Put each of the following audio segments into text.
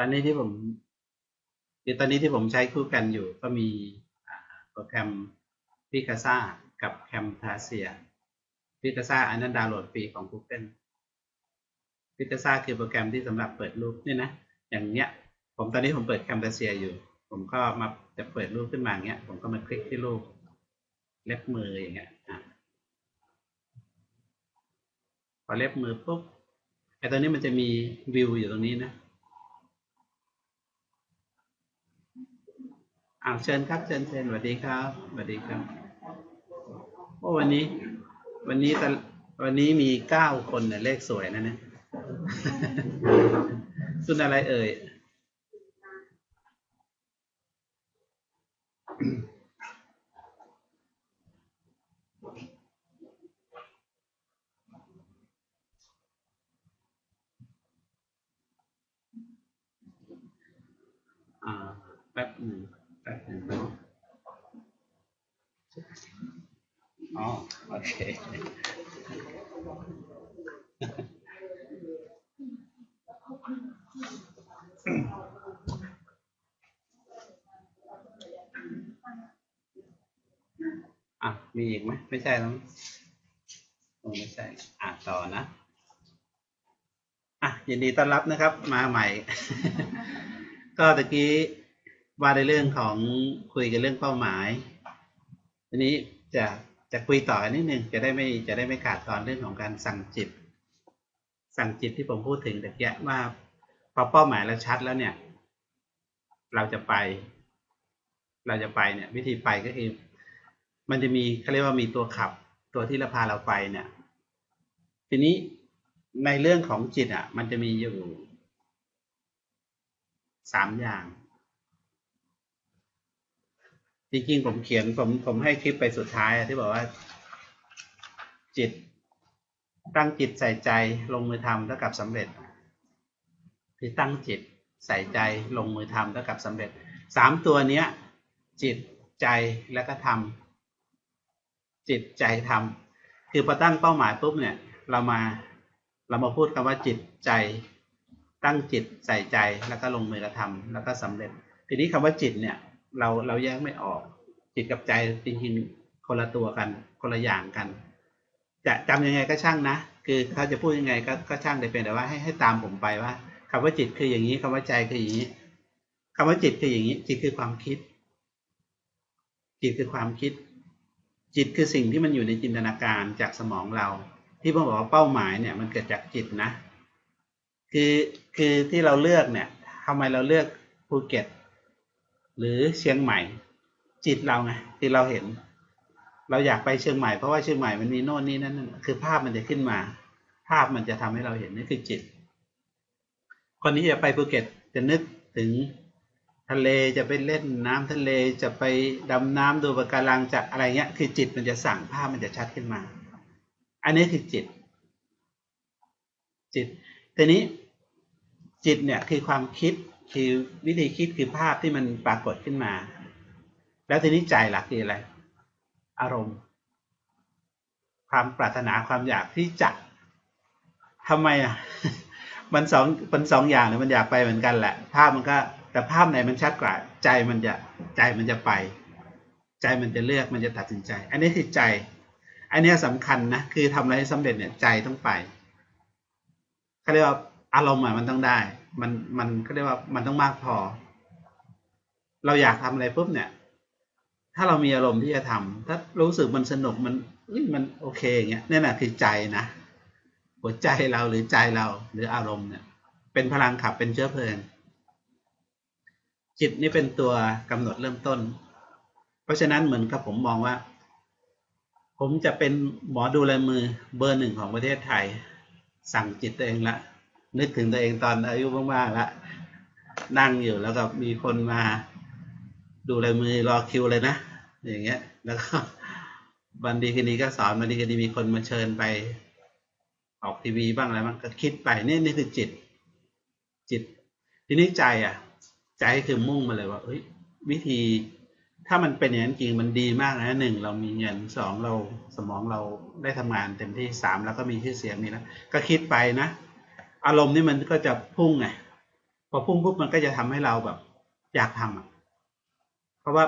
ตอนนี้ที่ผมคือตอนนี้ที่ผมใช้คู่กันอยู่ก็มีโปรแกรมพิกาซ่ากับแคมทาเซียพิกาซ่าอันนั้นดาวน์โหลดฟรีของ Google พิกาซ่าคือโปรแกรมที่สำหรับเปิดรูปเนี่ยนะ อย่างเงี้ย ผมตอนนี้ผมเปิดแคมทาเซียอยู่ ผมก็มาจะเปิดรูปขึ้นมาเงี้ย ผมก็มาคลิกที่รูปเล็บมืออย่างเงี้ยพอเล็บมือปุ๊บไอ้ตอนนี้มันจะมีวิวอยู่ตรงนี้นะ อ้าวเชิญครับเชิญเชิญสวัสดีครับสวัสดีครับโอ้วันนี้ วันนี้ตะวันนี้มีเก้าคนเนี่ยเลขสวยนะเนี่ยคุณอะไรเอ่ย อ่าแป๊บหนึ่งแป๊บหนึ่งอ๋อโอเค อะ มีอีกไหม ไม่ใช่แล้วไม่ใช่ อะ ต่อนะ อะ ยินดีต้อนรับนะครับ มาใหม่ ก็ตะกี้ว่าในเรื่องของคุยกันเรื่องเป้าหมาย ทีนี้จะจะคุยต่อนิดนึงจะได้ไม่จะได้ไม่ขาดตอนเรื่องของการสั่งจิต สั่งจิตที่ผมพูดถึงแตะกี้ว่าพอเป้าหมายเราชัดแล้วเนี่ย เราจะไป เราจะไปเนี่ย วิธีไปก็คือ มันจะมีเขาเรียกว่ามีตัวขับ ตัวที่เราพาเราไปเนี่ย ทีนี้ในเรื่องของจิตอะ มันจะมีอยู่สามอย่าง จริงๆผมเขียนผมผมให้คลิปไปสุดท้ายที่บอกว่า จิต ตั้งจิตใส่ใจลงมือทำเท่ากับสำเร็จคือตั้งจิตใส่ใจลงมือทำเท่ากับสำเร็จสามตัวเนี้ยจิตใจแล้วก็ทำจิตใจทำคือพอตั้งเป้าหมายปุ๊บเนี่ยเรามาเรามาพูดคำว่าจิตใจตั้งจิตใส่ใจแล้วก็ลงมือกระทำแล้วก็สำเร็จ ทีนี้คำว่าจิตเนี่ยเราเราแยกไม่ออกจิตกับใจจริงๆคนละตัวกันคนละอย่างกัน จะจำยังไงก็ช่างนะ คือเขาจะพูดยังไงก็ก็ช่างแต่เป็นแต่ว่าให้ให้ตามผมไปว่าคำว่าจิตคืออย่างนี้คำว่าใจคืออย่างนี้คำว่าจิตคืออย่างนี้ จิตคือความคิด จิตคือความคิด จิตคือสิ่งที่มันอยู่ในจินตนาการจากสมองเรา ที่ผมบอกว่าเป้าหมายเนี่ย มันเกิดจากจิตนะ คือคือที่เราเลือกเนี่ยทำไมเราเลือกภูเก็ต หรือเชียงใหม่ จิตเราไงที่เราเห็น เราอยากไปเชียงใหม่เพราะว่าเชียงใหม่มันมีโน่นนี่นั่นนั่นคือภาพมันจะขึ้นมา ภาพมันจะทำให้เราเห็นนี่คือจิตคนนี้จะไปภูเก็ตจะนึกถึงทะเลจะไปเล่นน้ำทะเลจะไปดำน้ำดูปะการังจะอะไรเงี้ย คือจิตมันจะสั่งภาพมันจะชัดขึ้นมา อันนี้คือจิต จิตทีนี้จิตเนี่ยคือความคิดคือวิธีคิดคือภาพที่มันปรากฏขึ้นมา แล้วทีนี้ใจหลักคืออะไร อารมณ์ ความปรารถนาความอยากที่จะทำไมอะมันสองมันสองอย่างเนี่ยมันอยากไปเหมือนกันแหละ ภาพมันก็ แต่ภาพไหนมันชัดกว่า ใจมันจะใจมันจะไป ใจมันจะเลือกมันจะตัดสินใจ อันนี้คือใจ อันนี้สำคัญนะคือทำอะไรให้สำเร็จเนี่ยใจต้องไปเขาเรียกว่าอารมณ์อะมันต้องได้ มันมันเขาเรียกว่ามันต้องมากพอ เราอยากทำอะไรปุ๊บเนี่ย ถ้าเรามีอารมณ์ที่จะทำถ้ารู้สึกมันสนุกมันมันโอเคอย่างเงี้ยนี่แหละคือใจนะหัวใจเราหรือใจเราหรืออารมณ์เนี่ย เป็นพลังขับเป็นเชื้อเพลิง จิตนี่เป็นตัวกำหนดเริ่มต้น เพราะฉะนั้นเหมือนกับผมมองว่า ผมจะเป็นหมอดูลายมือเบอร์หนึ่งของประเทศไทย สั่งจิตตัวเองละ นึกถึงตัวเองตอนอายุมากๆละนั่งอยู่แล้วก็มีคนมา ดูลายมือรอคิวเลยนะ อย่างเงี้ย แล้วก็วันดีคืนนี้ก็สอนวันดีคืนนี้มีคนมาเชิญไป ออกทีวีบ้างอะไรบ้างก็คิดไปนี่นี่คือจิต จิต ทีนี้ใจอะ ใจคือมุ่งมาเลยว่าเอ้ยวิธีถ้ามันเป็นอย่างนั้นจริงมันดีมากนะหนึ่งเรามีเงินสองเราสมองเราได้ทำงานเต็มที่สามแล้วก็มีชื่อเสียงนี่นะก็คิดไปนะอารมณ์นี่มันก็จะพุ่งไงพอพุ่งปุ๊บมันก็จะทำให้เราแบบ อยากทำอะ ราะว่า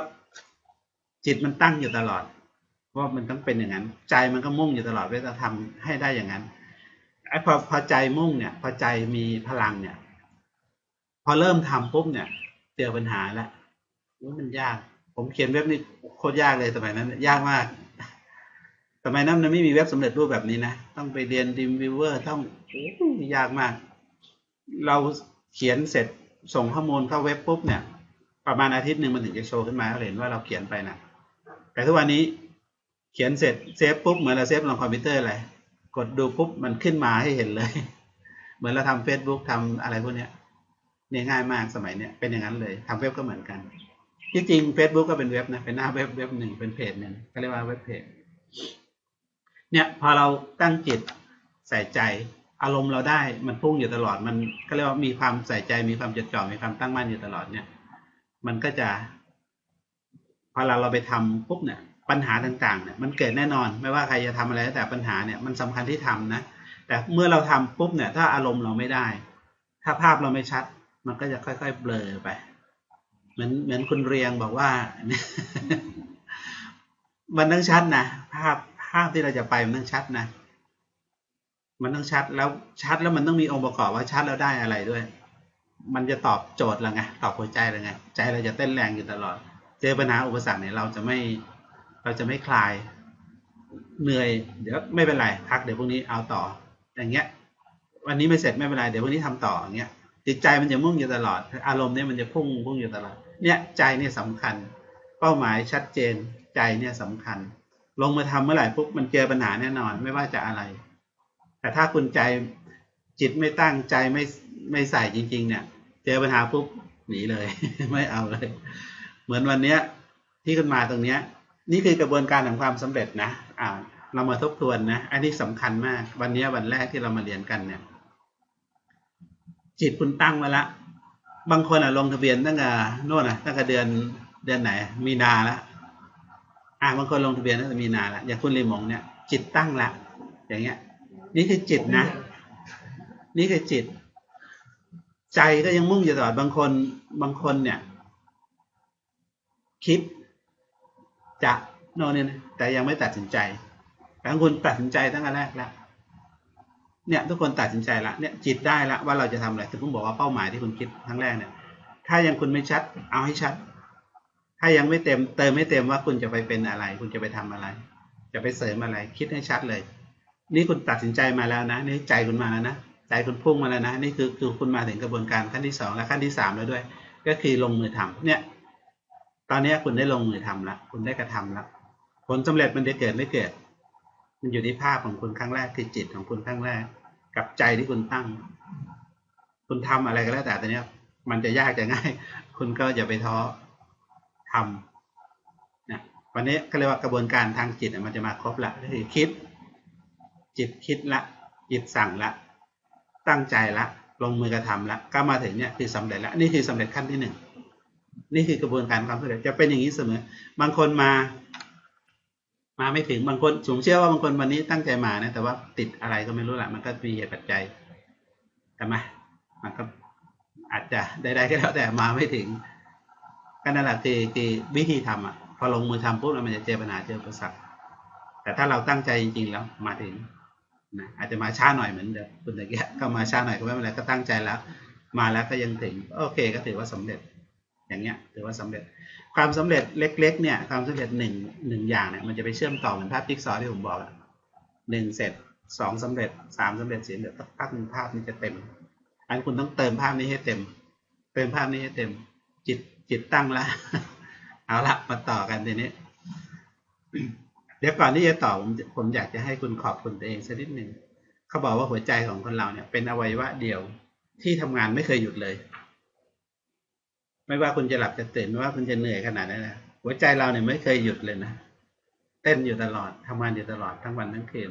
จิตมันตั้งอยู่ตลอด ว่ามันต้องเป็นอย่างนั้น ใจมันก็มุ่งอยู่ตลอดว่าจะทำให้ได้อย่างนั้นไอ้พอพอใจมุ่งเนี่ยพอใจมีพลังเนี่ย พอเริ่มทำปุ๊บเนี่ยเจอปัญหาแล้วว่ามันยาก ผมเขียนเว็บนี่โคตรยากเลยสมัยนั้น ยากมากสมัยนั้นมันไม่มีเว็บสำเร็จรูปแบบนี้นะต้องไปเรียนดีมวิวเวอร์ต้องอยากมาก เราเขียนเสร็จส่งข้อมูลเข้าเว็บปุ๊บเนี่ย ประมาณอาทิตย์หนึ่งมันถึงจะโชว์ขึ้นมาเราเห็นว่าเราเขียนไปนะแต่ทุกวันนี้เขียนเสร็จเซฟปุ๊บเหมือนเราเซฟลงคอมพิวเตอร์อะไรกดดูปุ๊บมันขึ้นมาให้เห็นเลย เหมือนเราทำ Facebook ทำอะไรพวกเนี้ยเนี่ยง่ายมากสมัยเนี้ยเป็นอย่างนั้นเลยทำเว็บก็เหมือนกัน ที่จริง Facebook ก็เป็นเว็บนะเป็นหน้าเว็บเว็บหนึ่งเป็นเพจหนึ่งก็เรียกว่าเว็บเพจเนี่ยพอเราตั้งจิตใส่ใจอารมณ์เราได้มันพุ่งอยู่ตลอดมันก็เรียกว่ามีความใส่ใจมีความจดจ่อมีความตั้งมั่นอยู่ตลอดเนี่ย มันก็จะ พอเราเราไปทำปุ๊บเนี่ยปัญหาต่างๆเนี่ยมันเกิดแน่นอน ไม่ว่าใครจะทำอะไรแต่ปัญหาเนี่ยมันสำคัญที่ทำนะ แต่เมื่อเราทำปุ๊บเนี่ยถ้าอารมณ์เราไม่ได้ ถ้าภาพเราไม่ชัด มันก็จะค่อย ๆ เบลอไป เหมือนเหมือนคุณเรียงบอกว่า มันต้องชัดนะภาพภาพที่เราจะไปมันต้องชัดนะ มันต้องชัดแล้วชัดแล้วมันต้องมีองค์ประกอบว่าชัดแล้วได้อะไรด้วย มันจะตอบโจทย์เราไงตอบหัวใจเราไงใจเราจะเต้นแรงอยู่ตลอด เจอปัญหาอุปสรรคเนี่ยเราจะไม่เราจะไม่คลายเหนื่อย เดี๋ยวไม่เป็นไรพักเดี๋ยวพรุ่งนี้เอาต่ออย่างเงี้ย วันนี้ไม่เสร็จไม่เป็นไรเดี๋ยวพรุ่งนี้ทำต่ออย่างเงี้ยจิตใจมันจะมุ่งอยู่ตลอด อารมณ์เนี่ยมันจะพุ่งพุ่งอยู่ตลอดเนี่ยใจเนี่ยสำคัญ เป้าหมายชัดเจนใจเนี่ยสำคัญ ลงมาทำเมื่อไหร่ปุ๊บมันเจอปัญหาแน่นอนไม่ว่าจะอะไร แต่ถ้าคุณใจจิตไม่ตั้งใจไม่ ไม่ใส่จริง ๆ เนี่ย เจอปัญหาปุ๊บหนีเลย ไม่เอาเลย เหมือนวันเนี้ย ที่คุณมาตรงเนี้ย นี่คือกระบวนการของความสำเร็จนะอ่าเรามาทบทวนนะ อันนี้สำคัญมาก วันนี้วันแรกที่เรามาเรียนกันเนี่ย จิตคุณตั้งมาละ บางคนอะลงทะเบียนตั้งแต่โน่นอะตั้งแต่เดือนเดือนไหน มีนาละอ่าบางคนลงทะเบียนตั้งแต่มีนาละอย่างคุณลิมงเนี่ย จิตตั้งละ อย่างเงี้ย นี่คือจิตนะ นี่คือจิต ใจก็ยังมุ่งอยู่ตลอดบางคนบางคนเนี่ย คิดจะโน่นเนี่ยนะแต่ยังไม่ตัดสินใจบางคนตัดสินใจตั้งแต่แรกแล้วเนี่ยทุกคนตัดสินใจละเนี่ยจิตได้ละว่าเราจะทำอะไรถึงผมบอกว่าเป้าหมายที่คุณคิดครั้งแรกเนี่ย ถ้ายังคุณไม่ชัด เอาให้ชัด ถ้ายังไม่เต็ม เติมไม่เต็มว่าคุณจะไปเป็นอะไร คุณจะไปทำอะไร จะไปเสริมอะไร คิดให้ชัดเลย นี่คุณตัดสินใจมาแล้วนะนี่ใจคุณมาแล้วนะ ใจคุณพุ่งมาแล้วนะนี่คือคือคุณมาถึงกระบวนการขั้นที่สองและขั้นที่สามแล้วด้วย ก็คือลงมือทำเนี่ยตอนนี้คุณได้ลงมือทำแล้วคุณได้กระทำแล้วผลสำเร็จมันจะเกิดไม่เกิด มันอยู่ที่ภาพของคุณครั้งแรกคือจิตของคุณครั้งแรก กับใจที่คุณตั้ง คุณทำอะไรก็แล้วแต่ตอนนี้มันจะยากจะง่าย คุณก็อย่าไปท้อทำนะวันนี้ก็เรียกว่ากระบวนการทางจิตมันจะมาครบละก็คือคิด จิตคิดละ จิตสั่งละ ตั้งใจละลงมือกระทำละก็มาถึงเนี่ยคือสำเร็จละนี่คือสำเร็จขั้นที่หนึ่งนี่คือกระบวนการความสำเร็จจะเป็นอย่างนี้เสมอ บางคนมา มาไม่ถึงบางคนสูงเชื่อว่าบางคนวันนี้ตั้งใจมานะแต่ว่าติดอะไรก็ไม่รู้แหละมันก็มีเหตุปัจจัยแต่มามันก็อาจจะได้ๆก็แล้วแต่มาไม่ถึงก็นั่นแหละคือคือวิธีทำอะพอลงมือทำปุ๊บมันจะเจอปัญหาเจออุปสรรคแต่ถ้าเราตั้งใจจริงๆแล้วมาถึง นะอาจจะมาช้าหน่อยเหมือนเดิมคุณตะเกียก็มาช้าหน่อยก็ไม่เป็นไรก็ตั้งใจแล้ว มาแล้วก็ยังถึงโอเคก็ถือว่าสำเร็จอย่างเงี้ยถือว่าสำเร็จความสำเร็จเล็กๆเนี่ยความสำเร็จหนึ่งหนึ่งอย่างเนี่ยมันจะไปเชื่อมต่อเหมือนภาพจิ๊กซอว์ที่ผมบอกอะหนึ่งเสร็จสองสำเร็จสามสำเร็จสี่สร็จภาพหนึ่งภาพนี้จะเต็ม อันคุณต้องเติมภาพนี้ให้เต็ม เติมภาพนี้ให้เต็ม จิตจิตตั้งแล้วเอาละมาต่อกันทีนี้ เดี๋ยวก่อนที่จะต่อผมผมอยากจะให้คุณขอบคุณตัวเองสักนิดหนึ่งเขาบอกว่าหัวใจของคนเราเนี่ย เป็นอวัยวะเดียวที่ทำงานไม่เคยหยุดเลย ไม่ว่าคุณจะหลับจะตื่น ไม่ว่าคุณจะเหนื่อยขนาดไหนนะหัวใจเราเนี่ยไม่เคยหยุดเลยนะเต้นอยู่ตลอดทำงานอยู่ตลอดทั้งวันทั้งคืน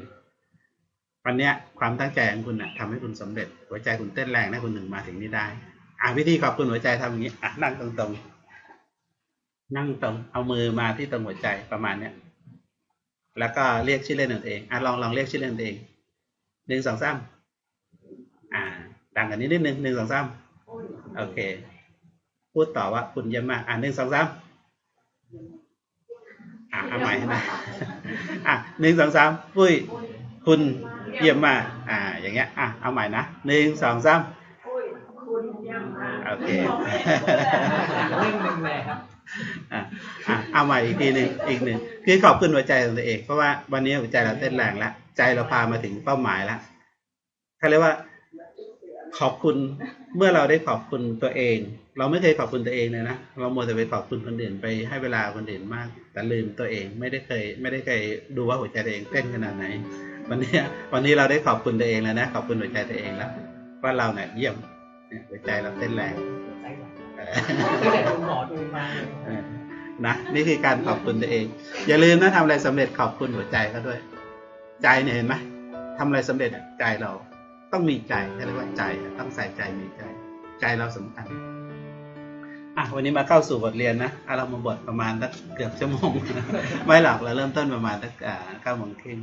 วันเนี้ยความตั้งใจของคุณนะทำให้คุณสำเร็จ หัวใจคุณเต้นแรงนะคุณถึงมาถึงนี้ได้ อะวิธีขอบคุณหัวใจทำอย่างนี้อะนั่งตรงๆนั่งตรงเอามือมาที่ตรงหัวใจประมาณเนี้ย แล้วก็เรียกชื่อเล่นของตัวเองอะลองลองเรียกชื่อเล่นตัวเองหนึ่งสองสามอ่าดังกันนิดนิดนึงหนึ่งสองสามโอเค พูดต่อว่าคุณเยี่ยมมากอ่าหนึ่งสองสามอะเอาใหม่นะอะหนึ่งสองสามปุ้ยคุณเยี่ยมมากอ่า อย่างเงี้ยอะเอาใหม่นะหนึ่งสองสามโอเคเรื่องหนึ่งเลยครับอะอะ เอาใหม่อีกทีหนึ่งอีกหนึ่งคือขอบคุณหัวใจของตัวเอง เพราะว่าวันนี้หัวใจเราเต้นแรงแล้วใจเราพามาถึงเป้าหมายแล้วเขาเรียกว่า ขอบคุณเมื่อเราได้ขอบคุณตัวเอง เราไม่เคยขอบคุณตัวเองเลยนะเราโมวแต่ไปขอบคุณคนอื่นไปให้เวลาคนอื่นมาก แต่ลืมตัวเองไม่ได้เคย ไม่ได้เคยดูว่าหัวใจตัวเองเต้นขนาดไหน วันนี้วันนี้เราได้ขอบคุณตัวเองแล้วนะขอบคุณหัวใจตัวเองแล้วว่าเราเนี่ยเยี่ยมหัวใจเราเต้นแรงใช่ครับเออตั้งแต่คุณหมอดูมา นะนี่คือการขอบคุณตัวเอง อย่าลืมนะทำอะไรสำเร็จขอบคุณหัวใจเขาด้วย ใจเนี่ยเห็นไหมทำอะไรสำเร็จใจเราต้องมีใจเขาเรียกว่าใจต้องใส่ใจมีใจ ใจเราสำคัญอะวันนี้มาเข้าสู่บทเรียนนะอะเรามาบทประมาณสักเกือบชั่วโมงไม่หรอกเราเริ่มต้นประมาณสักเก้าโมงครึ่ง